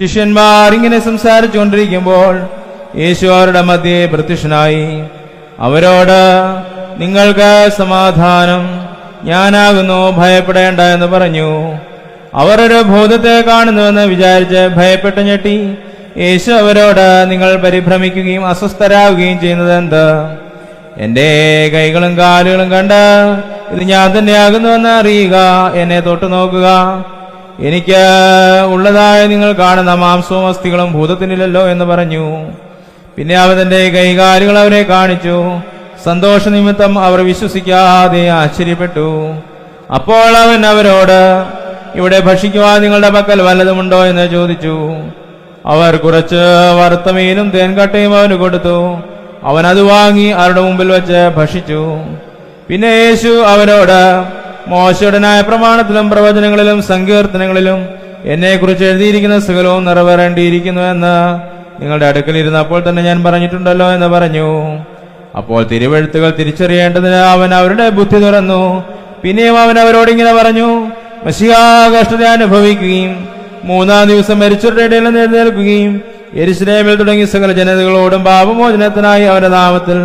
ശിഷ്യന്മാർ ഇങ്ങനെ സംസാരിച്ചുകൊണ്ടിരിക്കുമ്പോൾ യേശു അവരുടെ മധ്യേ പ്രത്യക്ഷനായി. അവരോട് നിങ്ങൾക്ക് സമാധാനം ഞാനാകുന്നു ഭയപ്പെടേണ്ട എന്ന് പറഞ്ഞു. അവരൊരു ഭൂതത്തെ കാണുന്നുവെന്ന് വിചാരിച്ച് ഭയപ്പെട്ട് ഞെട്ടി. യേശു അവരോട് നിങ്ങൾ പരിഭ്രമിക്കുകയും അസ്വസ്ഥരാകുകയും ചെയ്യുന്നത് എന്ത്? എന്റെ കൈകളും കാലുകളും കണ്ട് ഇത് ഞാൻ തന്നെയാകുന്നുവെന്ന് അറിയുക എന്നെ തൊട്ടു നോക്കുക എനിക്ക് ഉള്ളതായ നിങ്ങൾ കാണുന്ന മാംസവും അസ്ഥികളും ഭൂതത്തിനില്ലല്ലോ എന്ന് പറഞ്ഞു. പിന്നെ അവ തന്റെ കൈകാലുകൾ അവരെ കാണിച്ചു. സന്തോഷ നിമിത്തം അവർ വിശ്വസിക്കാതെ ആശ്ചര്യപ്പെട്ടു. അപ്പോൾ അവൻ അവരോട് ഇവിടെ ഭക്ഷിക്കുവാൻ നിങ്ങളുടെ പക്കൽ വല്ലതുമുണ്ടോ? എന്ന് ചോദിച്ചു. അവർ കുറച്ച് വറുത്തമീനും തേൻകട്ടയും അവന് കൊടുത്തു. അവൻ അത് വാങ്ങി അവരുടെ മുമ്പിൽ വെച്ച് ഭക്ഷിച്ചു. പിന്നെ യേശു അവരോട് മോശയുടനായ പ്രമാണത്തിലും പ്രവചനങ്ങളിലും സങ്കീർത്തനങ്ങളിലും എന്നെക്കുറിച്ച് എഴുതിയിരിക്കുന്ന സകലവും നിറവേറേണ്ടിയിരിക്കുന്നു എന്ന് നിങ്ങളുടെ അടുക്കൽ ഇരുന്നപ്പോൾ തന്നെ ഞാൻ പറഞ്ഞിട്ടുണ്ടല്ലോ എന്ന് പറഞ്ഞു. അപ്പോൾ തിരുവഴുത്തുകൾ തിരിച്ചറിയേണ്ടതിന് അവൻ അവരുടെ ബുദ്ധി തുറന്നു. പിന്നെയും അവൻ അവരോട് ഇങ്ങനെ പറഞ്ഞു മഷികാകഷ്ടത അനുഭവിക്കുകയും മൂന്നാം ദിവസം മരിച്ചവരുടെ ഇടയിൽ നിന്ന് എഴുന്നേൽക്കുകയും തുടങ്ങി സകല ജനതകളോടും പാപമോചനത്തിനായി അവരുടെ നാമത്തിൽ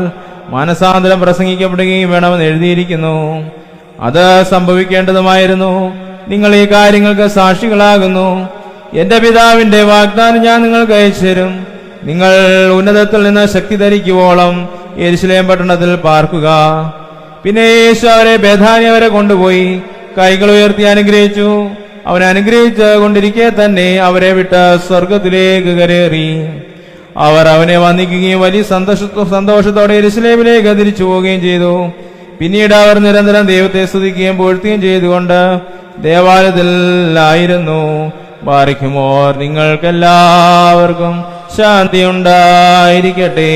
മാനസാന്തരം പ്രസംഗിക്കപ്പെടുകയും വേണമെന്ന് എഴുതിയിരിക്കുന്നു. അത് സംഭവിക്കേണ്ടതുമായിരുന്നു. നിങ്ങൾ ഈ കാര്യങ്ങൾക്ക് സാക്ഷികളാകുന്നു. എന്റെ പിതാവിന്റെ വാഗ്ദാനം ഞാൻ നിങ്ങൾക്ക് അയച്ചു തരും. നിങ്ങൾ ഉന്നതത്തിൽ നിന്ന് ശക്തി ധരിക്കുവോളം എരിശിലേം പട്ടണത്തിൽ പാർക്കുക. പിന്നെ യേശു അവരെ ബേധാനി അവരെ കൊണ്ടുപോയി കൈകൾ ഉയർത്തി അനുഗ്രഹിച്ചു. അവൻ അനുഗ്രഹിച്ച് കൊണ്ടിരിക്കെ തന്നെ അവരെ വിട്ട് സ്വർഗത്തിലേക്ക് കരേറി. അവർ അവനെ വന്ദിക്കുകയും വലിയ സന്തോഷ സന്തോഷത്തോടെ എരുസലേമിലേക്ക് തിരിച്ചു പോവുകയും ചെയ്തു. പിന്നീട് അവർ നിരന്തരം ദൈവത്തെ സ്തുതിക്കുകയും പൂഴ്ത്തുകയും ചെയ്തുകൊണ്ട് ദേവാലയത്തിലായിരുന്നു. ബാറിക്കുമോർ നിങ്ങൾക്കെല്ലാവർക്കും ശാന്തി ഉണ്ടായിരിക്കട്ടെ